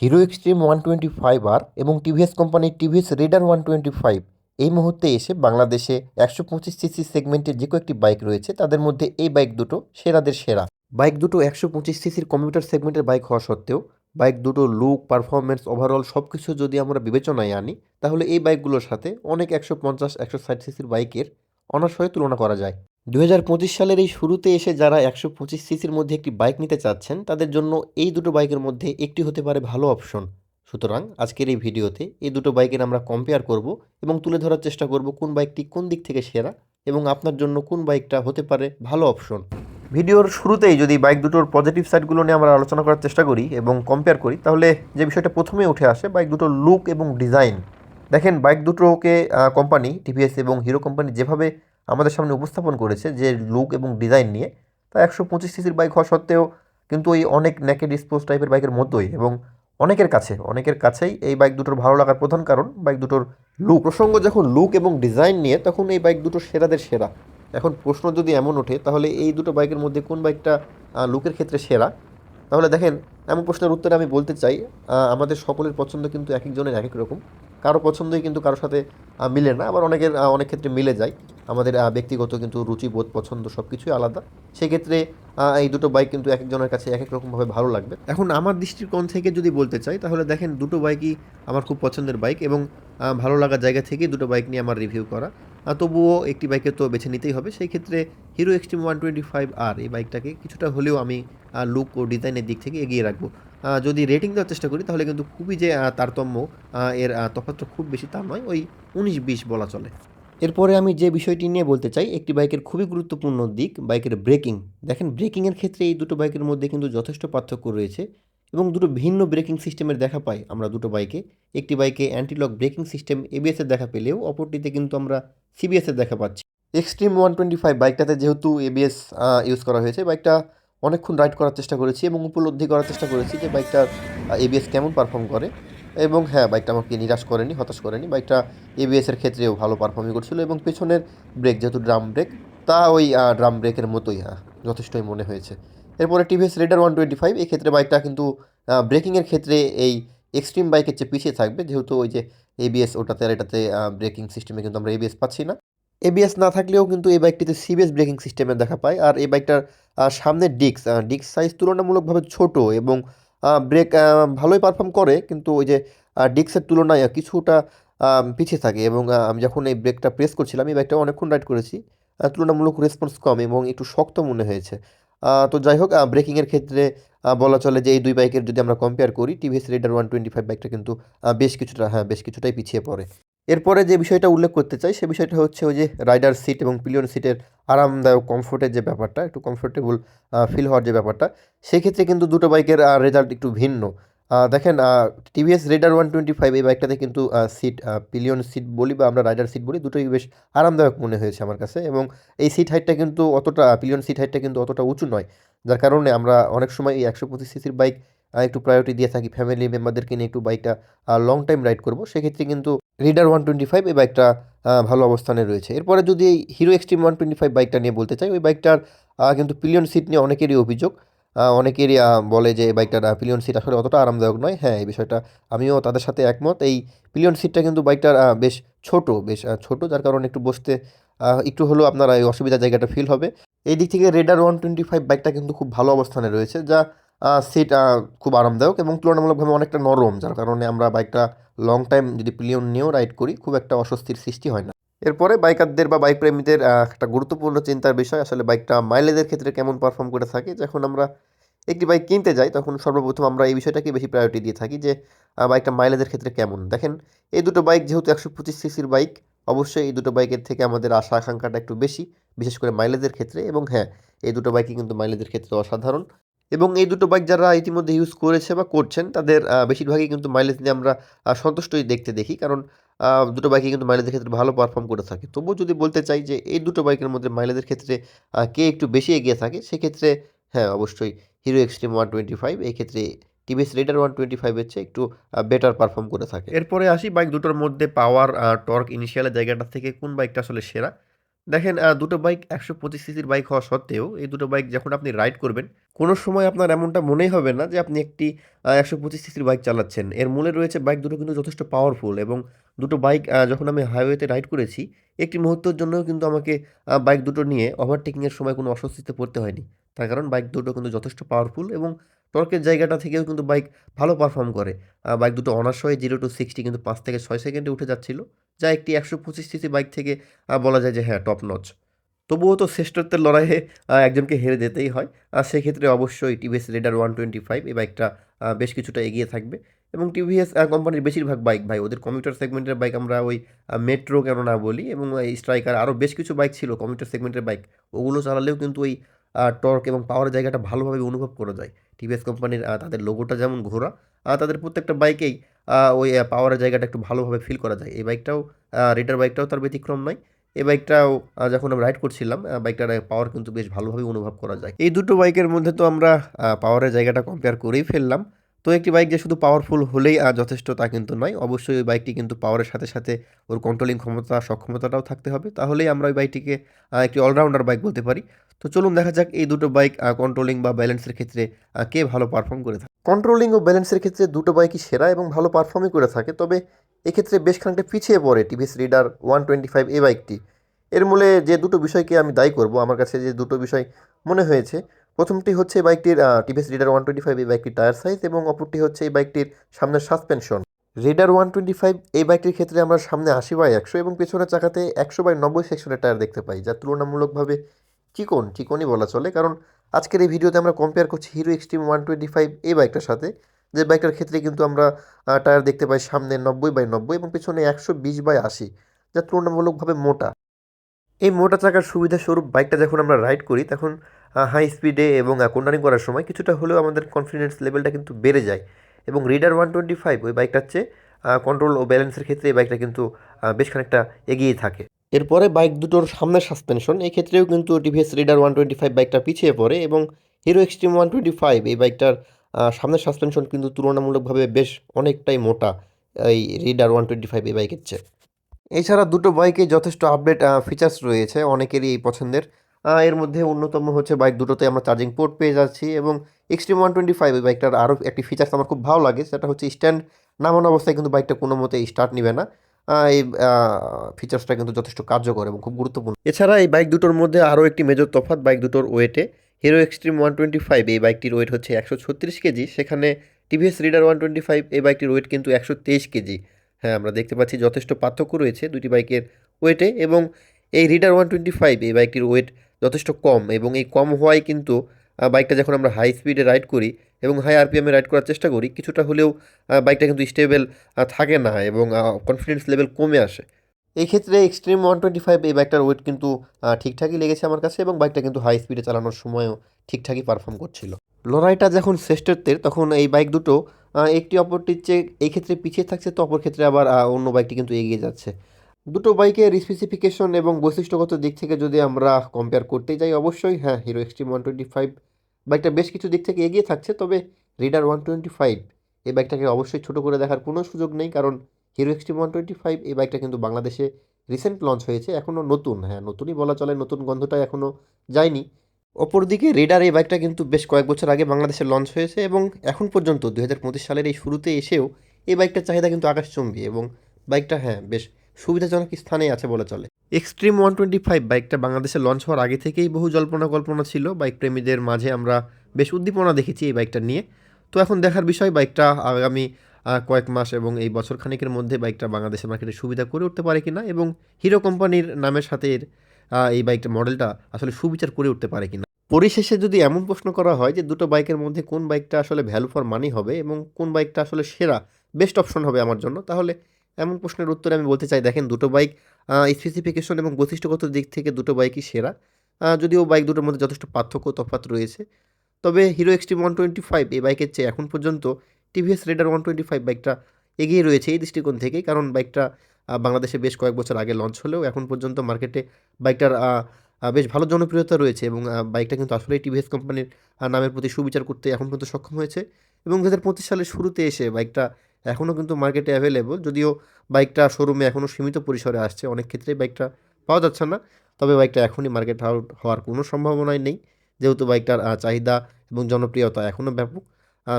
Hero Xtreme one twenty five আর এবং TVS কোম্পানির TVS Raider one twenty five. এই মুহূর্তে এসে বাংলাদেশে একশো পঁচিশ সিসি সেগমেন্টের যে কয়েকটি বাইক রয়েছে, তাদের মধ্যে এই বাইক দুটো সেরাদের সেরা। বাইক দুটো একশো পঁচিশ সিসির কম্পিউটার সেগমেন্টের বাইক হওয়া সত্ত্বেও, বাইক দুটো লুক পারফরমেন্স ওভারঅল সব কিছু যদি আমরা বিবেচনায় আনি, তাহলে এই বাইকগুলোর সাথে অনেক একশো পঞ্চাশ, একশো ষাট সিসির বাইকের অনার্সয়ে তুলনা করা যায়। দু হাজার পঁচিশ সালের এই শুরুতে এসে যারা একশো পঁচিশ সিসির মধ্যে একটি বাইক নিতে চাচ্ছেন, তাদের জন্য এই দুটো বাইকের মধ্যে একটি হতে পারে ভালো অপশন। সুতরাং আজকের এই ভিডিওতে এই দুটো বাইকের আমরা কম্পেয়ার করব এবং তুলে ধরার চেষ্টা করব কোন বাইকটি কোন দিক থেকে সেরা এবং আপনার জন্য কোন বাইকটা হতে পারে ভালো অপশন। ভিডিওর শুরুতেই যদি বাইক দুটোর পজিটিভ সাইডগুলো নিয়ে আমরা আলোচনা করার চেষ্টা করি এবং কম্পেয়ার করি, তাহলে যে বিষয়টা প্রথমে উঠে আসে বাইক দুটোর লুক এবং ডিজাইন দেখেন বাইক দুটোকে কোম্পানি টিভিএস এবং হিরো কোম্পানি যেভাবে আমাদের সামনে উপস্থাপন করেছে যে লুক এবং ডিজাইন নিয়ে। তা একশো পঁচিশ সিসির বাইক হওয়া সত্ত্বেও কিন্তু ওই অনেক নেকেড স্পোর্টস টাইপের বাইকের মতোই এবং অনেকের কাছে, অনেকের কাছেই এই বাইক দুটোর ভালো লাগার প্রধান কারণ বাইক দুটোর লুক প্রসঙ্গ যখন লুক এবং ডিজাইন নিয়ে, তখন এই বাইক দুটো সেরাদের সেরা। এখন প্রশ্ন যদি এমন ওঠে, তাহলে এই দুটো বাইকের মধ্যে কোন বাইকটা লুকের ক্ষেত্রে সেরা? তাহলে দেখেন, এমন প্রশ্নের উত্তরে আমি বলতে চাই আমাদের সকলের পছন্দ কিন্তু এক একজনের এক এক রকম। কারও পছন্দই কিন্তু কারোর সাথে মিলে না, আবার অনেকের অনেক ক্ষেত্রে মিলে যায়। আমাদের ব্যক্তিগত কিন্তু রুচিবোধ পছন্দ সব কিছুই আলাদা। সেক্ষেত্রে এই দুটো বাইক কিন্তু এক একজনের কাছে এক এক রকমভাবে ভালো লাগবে। এখন আমার দৃষ্টিকোণ থেকে যদি বলতে চাই, তাহলে দেখেন দুটো বাইকই আমার খুব পছন্দের বাইক এবং ভালো লাগার জায়গা থেকেই দুটো বাইক নিয়ে আমার রিভিউ করা। তবুও একটি বাইকে তো বেছে নিতেই হবে। সেই ক্ষেত্রে Hero Xtreme one twenty five আর এই বাইকটাকে কিছুটা হলেও আমি লুক ও ডিজাইনের দিক থেকে এগিয়ে রাখব। যদি রেটিং দেওয়ার চেষ্টা করি, তাহলে কিন্তু খুবই যে তারতম্য এর তফাৎটা খুব বেশি তা নয়, ওই উনিশ বিশ বলা চলে। এরপরে আমি যে বিষয়টি নিয়ে বলতে চাই, একটি বাইকের খুবই গুরুত্বপূর্ণ দিক, বাইকের ব্রেকিং। দেখেন, ব্রেকিংয়ের ক্ষেত্রে এই দুটো বাইকের মধ্যে কিন্তু যথেষ্ট পার্থক্য রয়েছে এবং দুটো ভিন্ন ব্রেকিং সিস্টেমের দেখা পাই আমরা দুটো বাইকে। একটি বাইকে অ্যান্টিলক ব্রেকিং সিস্টেম এবিএসের দেখা পেলেও, অপরটিতে কিন্তু আমরা সিবিএসের দেখা পাচ্ছি। এক্সট্রিম ওয়ান টোয়েন্টি ফাইভ বাইকটাতে যেহেতু এবিএস ইউজ করা হয়েছে, বাইকটা অনেকক্ষণ রাইড করার চেষ্টা করেছি এবং উপলব্ধি করার চেষ্টা করেছি যে বাইকটার এবিএস কেমন পারফর্ম করে। এবং হ্যাঁ বাইকটা আমাকে নিরাশ করেনি, হতাশ করেনি। বাইকটা এবিএসের ক্ষেত্রেও ভালো পারফর্মিং করছিল এবং পেছনের ব্রেক যেহেতু ড্রাম ব্রেক তা ওই ড্রাম ব্রেকের মতোই হ্যাঁ যথেষ্টই মনে হয়েছে। এরপরে TVS Raider one twenty five এই ক্ষেত্রে বাইকটা কিন্তু ব্রেকিংয়ের ক্ষেত্রে এই এক্সট্রিম বাইকের চেয়ে পিছিয়ে থাকবে, যেহেতু ওই যে এবিএস ওটাতে আর এটাতে ব্রেকিং সিস্টেমে কিন্তু আমরা এবিএস পাচ্ছি না। এবিএস না থাকলেও কিন্তু এই বাইকটিতে সিবিএস ব্রেকিং সিস্টেমের দেখা পায়। আর এই বাইকটার সামনের ডিস্ক ডিস্ক সাইজ তুলনামূলকভাবে ছোট এবং ব্রেক ভালোই পারফর্ম করে, কিন্তু ওই যে ডিক্সের তুলনায় কিছুটা পিছিয়ে থাকে এবং আমি যখন এই ব্রেকটা প্রেস করছিলাম, এই ব্যাগটা অনেকক্ষণ রাইড করেছি তুলনামূলক রেসপন্স কম এবং একটু শক্ত মনে হয়েছে। তো যাই হোক ব্রেকিংয়ের ক্ষেত্রে বলা চলে যে, এই দুই বাইকের যদি আমরা কম্পেয়ার করি TVS Raider one twenty five বাইকটা কিন্তু বেশ কিছুটা হ্যাঁ বেশ কিছুটাই পিছিয়ে পড়ে। এরপরে যে বিষয়টা উল্লেখ করতে চাই, সে বিষয়টা হচ্ছে ওই যে রাইডার সিট এবং পিলিয়ন সিটের আরামদায়ক কমফোর্টের যে ব্যাপারটা, একটু কমফোর্টেবল ফিল হওয়ার যে ব্যাপারটা, সেক্ষেত্রে কিন্তু দুটো বাইকের রেজাল্ট একটু ভিন্ন। দেখেন TVS Raider one twenty five এই বাইকটাতে কিন্তু সিট পিলিয়ন সিট বলি বা আমরা রাইডার সিট বলি, দুটোই বেশ আরামদায়ক মনে হয়েছে আমার কাছে এবং এই সিট হাইটটা কিন্তু অতটা পিলিয়ন সিট হাইটটা কিন্তু অতটা উঁচু নয়। যার কারণে আমরা অনেক সময় এই একশো পঁচিশ সিসির বাইক একটু প্রায়োরিটি দিয়ে থাকি ফ্যামিলি মেম্বারদেরকে নিয়ে একটু বাইকটা লং টাইম রাইড করব। সেক্ষেত্রে কিন্তু রিডার ওয়ান টোয়েন্টি ফাইভ এই বাইকটা ভালো অবস্থানে রয়েছে। এরপরে যদি এই Hero Xtreme one twenty five বাইকটা নিয়ে বলতে চাই, ওই বাইকটার কিন্তু পিলিয়ন সিট নিয়ে অনেকেরই অভিযোগ। অনেকেরই বলে যে এই বাইকটার পিলিয়ন সিট আসলে অতটা আরামদায়ক নয়। হ্যাঁ এই বিষয়টা আমিও তাদের সাথে একমত। এই পিলিয়ন সিটটা কিন্তু বাইকটার বেশ ছোট বেশ ছোট, যার কারণে একটু বসতে একটু হলেও আপনার এই অসুবিধার জায়গাটা ফিল হবে। এই দিক থেকে রেডার ওয়ান টোয়েন্টি ফাইভ বাইকটা কিন্তু খুব ভালো অবস্থানে রয়েছে, যা সিট খুব আরামদায়ক এবং তুলনামূলকভাবে অনেকটা নরম, যার কারণে আমরা বাইকটা লং টাইম যদি পিলিয়ন নিয়েও রাইড করি, খুব একটা অস্বস্তির সৃষ্টি হয় না। এরপরে বাইকারদের বা বাইক প্রেমীদের একটা গুরুত্বপূর্ণ চিন্তার বিষয়, আসলে বাইকটা মাইলেজের ক্ষেত্রে কেমন পারফর্ম করে থাকে। যখন আমরা একটি বাইক কিনতে যাই, তখন সর্বপ্রথম আমরা এই বিষয়টাকে বেশি প্রায়োরিটি দিয়ে থাকি যে বাইকটা মাইলেজের ক্ষেত্রে কেমন। দেখেন, এই দুটো বাইক যেহেতু একশো পঁচিশ সিসির বাইক অবশ্যই এই দুটো বাইকের থেকে আমাদের আশা আকাঙ্ক্ষাটা একটু বেশি, বিশেষ করে মাইলেজের ক্ষেত্রে এবং হ্যাঁ এই দুটো বাইকই কিন্তু মাইলেজের ক্ষেত্রে অসাধারণ। এবং এই দুটো বাইক যারা ইতিমধ্যে ইউজ করেছে বা করছেন, তাদের বেশিরভাগই কিন্তু মাইলেজ নিয়ে আমরা সন্তুষ্টই দেখতে দেখি। কারণ দুটো বাইকই কিন্তু মাইলেজের ক্ষেত্রে ভালো পারফর্ম করে থাকে। তবুও যদি বলতে চাই যে, এই দুটো বাইকের মধ্যে মাইলেজের ক্ষেত্রে কে একটু বেশি এগিয়ে থাকে, সেক্ষেত্রে হ্যাঁ অবশ্যই Hero Xtreme one twenty five এই ক্ষেত্রে টিভিএস রেডার ওয়ান টোয়েন্টি ফাইভের চেয়ে একটু বেটার পারফর্ম করে থাকে। এরপরে আসি বাইক দুটোর মধ্যে পাওয়ার টর্ক ইনিশিয়ালের জায়গাটা থেকে কোন বাইকটা আসলে সেরা? দেখেন দুটো বাইক ১২৫ সিসির বাইক হওয়া সত্ত্বেও এই দুটো বাইক যখন আপনি রাইড করবেন, কোনো সময় আপনার এমনটা মনেই হবে না যে আপনি একটি আ ১২৫ সিসির বাইক চালাচ্ছেন। এর মূলে রয়েছে বাইক দুটো কিন্তু যথেষ্ট পাওয়ারফুল এবং দুটো বাইক যখন আমি হাইওয়েতে রাইড করেছি, একটি মুহূর্তের জন্যও কিন্তু আমাকে বাইক দুটো নিয়ে ওভারটেকিংয়ের সময় কোনো অস্বস্তিতে পড়তে হয়নি। তার কারণ বাইক দুটো কিন্তু যথেষ্ট পাওয়ারফুল এবং টর্কের জায়গাটা থেকেও কিন্তু বাইক ভালো পারফর্ম করে। বাইক দুটো অনায়াসই 0 টু 60 কিন্তু পাঁচ থেকে ছয় সেকেন্ডে উঠে যাচ্ছিল। যা একটি ১২৫ সিসি বাইক থেকে বলা যায় যে হ্যাঁ, টপ নচ। তবুও তো শ্রেষ্ঠত্বের লড়াইয়ে একজনকে হেরে যেতেই হয়। আর সেক্ষেত্রে অবশ্যই টিভিএস রেডার 125 এই বাইকটা বেশ কিছুটা এগিয়ে থাকবে এবং টিভিএস কোম্পানির বেশিরভাগ বাইক ভাই ওদের কমিউটার সেগমেন্টের বাইক আমরা ওই মেট্রো কেন না বলি এবং স্ট্রাইকার আরও বেশ কিছু বাইক ছিল কমিউটার সেগমেন্টের বাইক। ওগুলো চালালেও কিন্তু ওই টর্ক এবং পাওয়ারের জায়গাটা ভালোভাবে অনুভব করা যায়। টিভিএস কোম্পানির তাদের লোগোটা যেমন ঘোরা তাদের প্রত্যেকটা বাইকেই ওই পাওয়ারের জায়গাটা একটু ভালোভাবে ফিল করা যায়। এই বাইকটাও রেডার বাইকটাও তার ব্যতিক্রম নয়। এই বাইকটাও যখন আমি রাইড করছিলাম বাইকটার পাওয়ার কিন্তু বেশ ভালোভাবে অনুভব করা যায়। এই দুটো বাইকের মধ্যে তো আমরা পাওয়ারের জায়গাটা কম্পেয়ার করেই ফেললাম। তো একটি বাইক যে শুধু পাওয়ারফুল হলেই যথেষ্ট তা কিন্তু নয়। অবশ্যই ওই বাইকটি কিন্তু পাওয়ারের সাথে, সাথে ওর কন্ট্রোলিং ক্ষমতা, সক্ষমতাটাও থাকতে হবে। তাহলেই আমরা ওই বাইকটিকে একটি অলরাউন্ডার বাইক বলতে পারি। তো চলুন দেখা যাক এই দুটো বাইক কন্ট্রোলিং বা ব্যালেন্সের ক্ষেত্রে কে ভালো পারফর্ম করে থাকে। কন্ট্রোলিং ও ব্যালেন্সের ক্ষেত্রে দুটো বাইকই সেরা এবং ভালো পারফর্মই করে থাকে। তবে এক্ষেত্রে বেশ খানিকটা পিছিয়ে পড়ে টিভিএস রেডার 125 এই বাইকটি। এর মূলে যে দুটো বিষয়কে আমি দায়ী করব, আমার কাছে যে দুটো বিষয় মনে হয়েছে, প্রথমটি হচ্ছে বাইকটির টিভিএস রেডার 125 এই বাইকটির টায়ার সাইজ এবং অপরটি হচ্ছে এই বাইকটির সামনের সাসপেনশন। রেডার 125 এই বাইকটির ক্ষেত্রে আমরা সামনে 80/100 এবং পেছনের চাকাতে 100/90 সেকশনের টায়ার দেখতে পাই, যা তুলনামূলকভাবে চিকন, চিকনই বলা চলে। কারণ আজকের এই ভিডিওতে আমরা কম্পেয়ার করছি হিরো এক্সট্রিম 125 এই বাইকটার সাথে, যে বাইকটার ক্ষেত্রে কিন্তু আমরা টায়ার দেখতে পাই সামনে 90/90 এবং পিছনে একশো বিশ বাই আশি যা তুলনামূলকভাবে মোটা। এই মোটা চাকার সুবিধাস্বরূপ বাইকটা যখন আমরা রাইড করি তখন হাই স্পিডে এবং কর্নারিং করার সময় কিছুটা হলেও আমাদের কনফিডেন্স লেভেলটা কিন্তু বেড়ে যায় এবং রিডার ওয়ান টোয়েন্টি ফাইভ ওই বাইকটার চেয়ে কন্ট্রোল ও ব্যালেন্সের ক্ষেত্রে এই বাইকটা কিন্তু বেশ খানিকটা এগিয়ে থাকে। এরপরে বাইক দুটোর সামনের সাসপেনশন এই ক্ষেত্রেও কিন্তু টিভিএস রেডার 125 বাইকটা পিছিয়ে পড়ে এবং হিরো এক্সট্রিম 125 এই বাইকটার সামনের সাসপেনশন কিন্তু তুলনামূলকভাবে বেশ অনেকটাই মোটা, এই রিডার ওয়ান টোয়েন্টি ফাইভ এই বাইকের চেয়ে। এছাড়া দুটো বাইকেই যথেষ্ট আপডেট ফিচার্স রয়েছে অনেকেরই এই পছন্দের। এর মধ্যে অন্যতম হচ্ছে বাইক দুটোতে আমরা চার্জিং পোর্ট পেয়ে যাচ্ছি এবং এক্সট্রিম 125 এই বাইকটার আরও একটি ফিচার্স আমার খুব ভালো লাগে, সেটা হচ্ছে স্ট্যান্ড নামানো অবস্থায় কিন্তু বাইকটা কোনো মতেই স্টার্ট নিবে না। এই ফিচার্সটা কিন্তু যথেষ্ট কার্যকর এবং খুব গুরুত্বপূর্ণ। এছাড়া এই বাইক দুটোর মধ্যে আরও একটি মেজর তফাৎ বাইক দুটোর ওয়েটে। হিরো এক্সট্রিম 125 এই বাইকটির ওয়েট হচ্ছে 136 কেজি, সেখানে টিভিএস রেডার 125 এই বাইকটির ওয়েট কিন্তু 123 কেজি। হ্যাঁ, আমরা দেখতে পাচ্ছি যথেষ্ট পার্থক্য রয়েছে দুটি বাইকের ওয়েটে এবং এই রেডার 125 এই বাইকটির ওয়েট যথেষ্ট কম এবং এই কম হওয়ায় কিন্তু বাইকটা যখন আমরা হাই স্পিডে রাইড করি এবং হাই আরপিএমে রাইড করার চেষ্টা করি কিছুটা হলেও বাইকটা কিন্তু স্টেবল থাকে না এবং কনফিডেন্স লেভেল কমে আসে। এই ক্ষেত্রে এক্সট্রিম 125 এই বাইকটার ওয়েট কিন্তু ঠিকঠাকই লেগেছে আমার কাছে এবং বাইকটা কিন্তু হাই স্পিডে চালানোর সময়ও ঠিকঠাকই পারফর্ম করছিল। লড়াইটা যখন শ্রেষ্ঠত্বের তখন এই বাইক দুটো একটি অপরটির চেয়ে এই ক্ষেত্রে পিছিয়ে থাকছে তো অপর ক্ষেত্রে আবার অন্য বাইকটি কিন্তু এগিয়ে যাচ্ছে। দুটো বাইকের স্পেসিফিকেশন এবং বৈশিষ্ট্যগত দিক থেকে যদি আমরা কম্পেয়ার করতে যাই অবশ্যই হ্যাঁ, হিরো এক্সট্রিম 125 বাইকটা বেশ কিছু দিক থেকে এগিয়ে থাকছে তবে রেডার 125 এই বাইকটাকে অবশ্যই ছোটো করে দেখার কোনো সুযোগ নেই কারণ হিরো এক্সট্রিম 125 এই বাইকটা কিন্তু বাংলাদেশে রিসেন্ট লঞ্চ হয়েছে এখনও নতুন হ্যাঁ, নতুনই বলা চলে নতুন গন্ধটা এখনও যায়নি। অপরদিকে রেডার এই বাইকটা কিন্তু বেশ কয়েক বছর আগে বাংলাদেশে লঞ্চ হয়েছে এবং এখন পর্যন্ত 2025 সালের এই শুরুতে এসেও এই বাইকটার চাহিদা কিন্তু আকাশচুম্বী এবং বাইকটা হ্যাঁ, বেশ সুবিধাজনক স্থানেই আছে বলা চলে। এক্সট্রিম 125 বাইকটা বাংলাদেশে লঞ্চ হওয়ার আগে থেকেই বহু জল্পনা কল্পনা ছিল বাইক প্রেমীদের মাঝে আমরা বেশ উদ্দীপনা দেখেছি এই বাইকটা নিয়ে। তো এখন দেখার বিষয়, বাইকটা আগামী কয়েক মাস এবং এই বছর খানেকের মধ্যে বাইকটা বাংলাদেশের মার্কেটে সুবিধা করে উঠতে পারে কিনা এবং হিরো কোম্পানির নামের সাথে এর এই বাইকটা মডেলটা আসলে সুবিচার করে উঠতে পারে কিনা। পরিশেষে যদি এমন প্রশ্ন করা হয় যে দুটো বাইকের মধ্যে কোন বাইকটা আসলে ভ্যালু ফর মানি হবে এবং কোন বাইকটা আসলে সেরা বেস্ট অপশন হবে আমার জন্য, তাহলে এমন প্রশ্নের উত্তরে আমি বলতে চাই, দেখেন দুটো বাইক স্পেসিফিকেশন এবং বৈশিষ্ট্যগত দিক থেকে দুটো বাইকই সেরা। যদিও বাইক দুটোর মধ্যে যথেষ্ট পার্থক্য তফাৎ রয়েছে। তবে হিরো এক্সট্রিম 125 এই বাইকের চেয়ে এখন পর্যন্ত টিভিএস রেডার 125 বাইকটা এগিয়ে রয়েছে এই দৃষ্টিকোণ থেকেই কারণ বাইকটা বাংলাদেশে বেশ কয়েক বছর আগে লঞ্চ হলেও এখন পর্যন্ত মার্কেটে বাইকটার বেশ ভালো জনপ্রিয়তা রয়েছে এবং বাইকটা কিন্তু আসলেই টিভিএস কোম্পানির নামের প্রতি সুবিচার করতে এখন পর্যন্ত সক্ষম হয়েছে এবং 2025 সালের শুরুতে এসে বাইকটা এখনও কিন্তু মার্কেটে অ্যাভেলেবল যদিও বাইকটা শোরুমে এখনও সীমিত পরিসরে আসছে, অনেক ক্ষেত্রেই বাইকটা পাওয়া যাচ্ছে না। তবে বাইকটা এখনই মার্কেট আউট হওয়ার কোনো সম্ভাবনাই নেই, যেহেতু বাইকটার চাহিদা এবং জনপ্রিয়তা এখনও ব্যাপক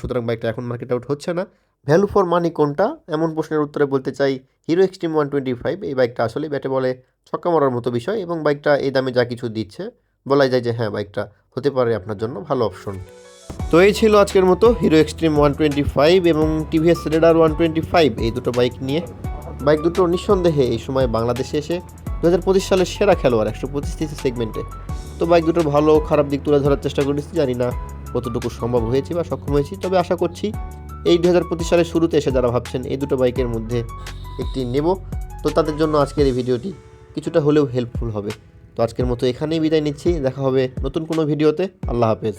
সুতরাং বাইকটা এখন মার্কেট আউট হচ্ছে না ভ্যালু ফর মানি কোনটা এমন প্রশ্নের উত্তরে বলতে চাই Hero Xtreme one twenty five এই বাইকটা আসলে ব্যাটে বলে ছক্কা মারার মতো বিষয় এবং বাইকটা এই দামে যা কিছু দিচ্ছে, বলাই যায় যে হ্যাঁ বাইকটা হতে পারে আপনার জন্য ভালো অপশন তো এই ছিল আজকের মতো Hero Xtreme one twenty five এবং TVS Raider one twenty five এই দুটো বাইক নিয়ে। বাইক দুটো নিঃসন্দেহে এই সময় বাংলাদেশে এসে দু হাজার পঁচিশ সালের সেরা খেলোয়াড় একশো পঁচিশ সিসি সেগমেন্টে তো বাইক দুটোর ভালো খারাপ দিক তুলে ধরার চেষ্টা করেছি, জানি না কতটুকু সম্ভব হয়েছে বা সক্ষম হয়েছি, তবে আশা করছি এই দু হাজার পঁচিশ সালের শুরুতে এসে যারা ভাবছেন এই দুটো বাইকের মধ্যে একটি নেব, তো তাদের জন্য আজকের এই ভিডিওটি কিছুটা হলেও হেল্পফুল হবে। তো আজকের মতো এখানেই বিদায় নিচ্ছি, দেখা হবে নতুন কোনো ভিডিওতে, আল্লাহ হাফেজ।